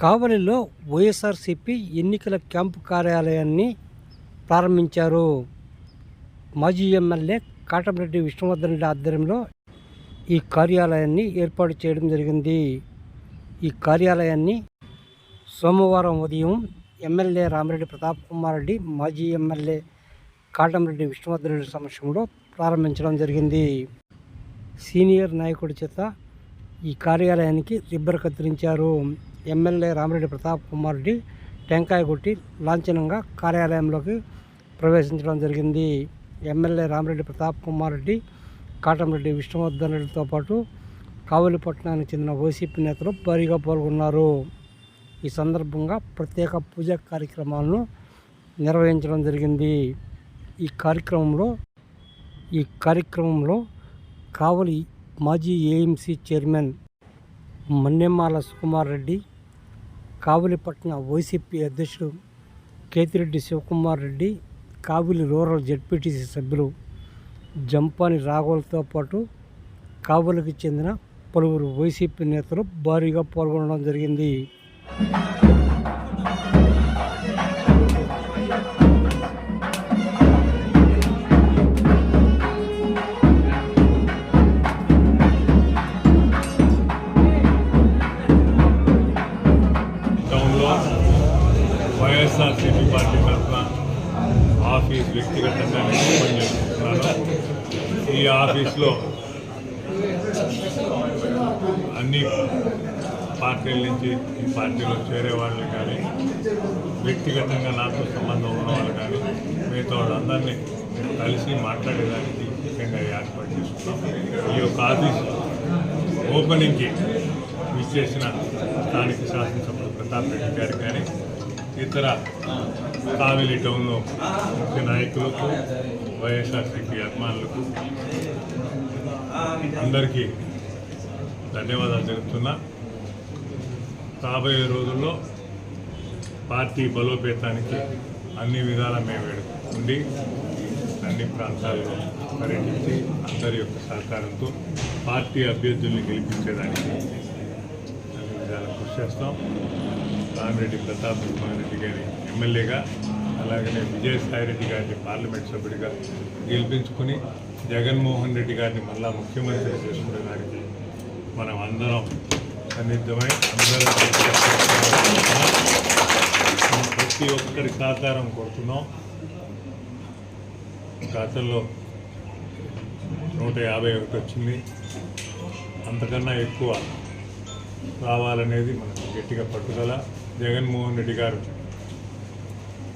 కావలిలో వైఎస్ఆర్సీపీ ఎన్నికల క్యాంపు కార్యాలయాన్ని ప్రారంభించారు. మాజీ ఎమ్మెల్యే కాటంరెడ్డి విష్ణువర్ధన్ రెడ్డి ఆధ్వర్యంలో ఈ కార్యాలయాన్ని ఏర్పాటు చేయడం జరిగింది. ఈ కార్యాలయాన్ని సోమవారం ఉదయం ఎమ్మెల్యే రామిరెడ్డి ప్రతాప్ కుమార్ రెడ్డి మాజీ ఎమ్మెల్యే కాటంరెడ్డి విష్ణువర్ధన్ రెడ్డి సమక్షంలో ప్రారంభించడం జరిగింది. సీనియర్ నాయకుడి చేత ఈ కార్యాలయానికి రిబ్బర్ కత్తిరించారు. ఎమ్మెల్యే రామిరెడ్డి ప్రతాప్ కుమార్ రెడ్డి టెంకాయ కొట్టి లాంఛనంగా కార్యాలయంలోకి ప్రవేశించడం జరిగింది. ఎమ్మెల్యే రామిరెడ్డి ప్రతాప్ కుమార్ రెడ్డి కాటంరెడ్డి విష్ణువర్ధన్ రెడ్డితో పాటు కావలిపట్నానికి చెందిన వైసీపీ నేతలు భారీగా పాల్గొన్నారు. ఈ సందర్భంగా ప్రత్యేక పూజా కార్యక్రమాలను నిర్వహించడం జరిగింది. ఈ కార్యక్రమంలో ఈ కార్యక్రమంలో కావలి మాజీ ఏఎంసీ చైర్మన్ మన్నెమాల సుకుమార్ రెడ్డి కావలిపట్న వైసీపీ అధ్యక్షుడు కేతిరెడ్డి శివకుమార్ రెడ్డి కావిలి రూరల్ జడ్పీటీసీ సభ్యులు జంపాని రాఘవులతో పాటు కావలికి చెందిన పలువురు వైసీపీ నేతలు భారీగా పాల్గొనడం జరిగింది. వైఎస్ఆర్సీపీ పార్టీ తరఫున ఆఫీస్ వ్యక్తిగతంగా నేను ఓపెన్ ఈ ఆఫీస్లో అన్ని పార్టీల నుంచి ఈ పార్టీలో చేరే వాళ్ళు కానీ వ్యక్తిగతంగా నాతో సంబంధం ఉన్నవాళ్ళు కానీ మిగతా వాళ్ళందరినీ కలిసి మాట్లాడేదానికి ముఖ్యంగా ఏర్పాటు చేసుకున్నాం. ఈ యొక్క ఆఫీస్ ఓపెనింగ్కి విచ్చేసిన స్థానిక శాసనసభ్యులు ప్రతాప్ రెడ్డి గారు కానీ ఇతర కావిలి టౌన్లో ముఖ్య నాయకులకు వైఎస్ఆర్సీపీ అభిమానులకు అందరికీ ధన్యవాదాలు తెలుపుతున్నా. రాబోయే రోజుల్లో పార్టీ బలోపేతానికి అన్ని విధాల మేము ఉండి అన్ని ప్రాంతాల్లో పర్యటించి అందరి యొక్క సహకారంతో పార్టీ అభ్యర్థుల్ని గెలిపించేదానికి అన్ని విధాల కృషి చేస్తాం. రామిరెడ్డి ప్రతాప్ సింహారెడ్డి రెడ్డి గారి ఎమ్మెల్యేగా అలాగనే విజయసాయిరెడ్డి గారిని పార్లమెంట్ సభ్యుడిగా గెలిపించుకుని జగన్మోహన్ రెడ్డి గారిని మళ్ళా ముఖ్యమంత్రి చేసుకునే దానికి మనం అందరం సన్నిహితమై అందరం ప్రతి ఒక్కరి సహకారం కోరుతున్నాం. గతంలో నూట యాభై ఒకటి వచ్చింది. అంతకన్నా ఎక్కువ రావాలనేది మనకు గట్టిగా పట్టుదల. జగన్మోహన్ రెడ్డి గారు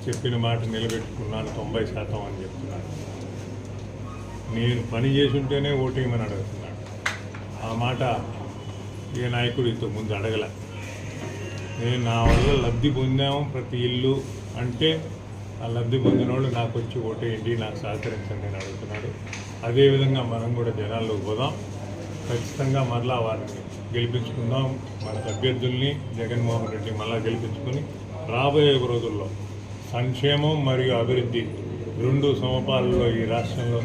చెప్పిన మాట నిలబెట్టుకున్నాను తొంభై శాతం అని చెప్తున్నాడు నేను పని చేసుంటేనే ఓటేయమని అడుగుతున్నాడు ఆ మాట ఏ నాయకుడు ఇంతకు ముందు అడగల. నేను నా వల్ల లబ్ధి పొందాము ప్రతి ఇల్లు అంటే ఆ లబ్ధి పొందిన వాళ్ళు నాకు వచ్చి ఓటేయండి నాకు సహకరించండి అని అడుగుతున్నాడు. అదేవిధంగా మనం కూడా జనాల్లోకి పోదాం. ఖచ్చితంగా మరలా వారిని గెలిపించుకుందాం. మన అభ్యర్థుల్ని జగన్మోహన్ రెడ్డి మళ్ళా గెలిపించుకొని రాబోయే రోజుల్లో సంక్షేమం మరియు అభివృద్ధి రెండు సమపాలలో ఈ రాష్ట్రంలో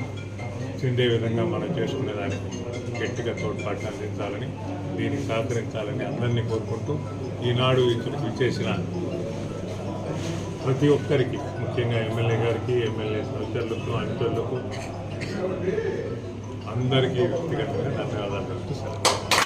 చెందే విధంగా మనం చేసుకునేదానికి గట్టిగా తోడ్పాటు అందించాలని దీనికి సహకరించాలని అందరినీ కోరుకుంటూ ఈనాడు ఇక్కడికి ఇచ్చేసిన ప్రతి ఒక్కరికి ముఖ్యంగా ఎమ్మెల్యే గారికి ఎమ్మెల్యే సహచరులకు అనుచరులకు అందరికీ వ్యక్తిగతంగా ధన్యవాదాలు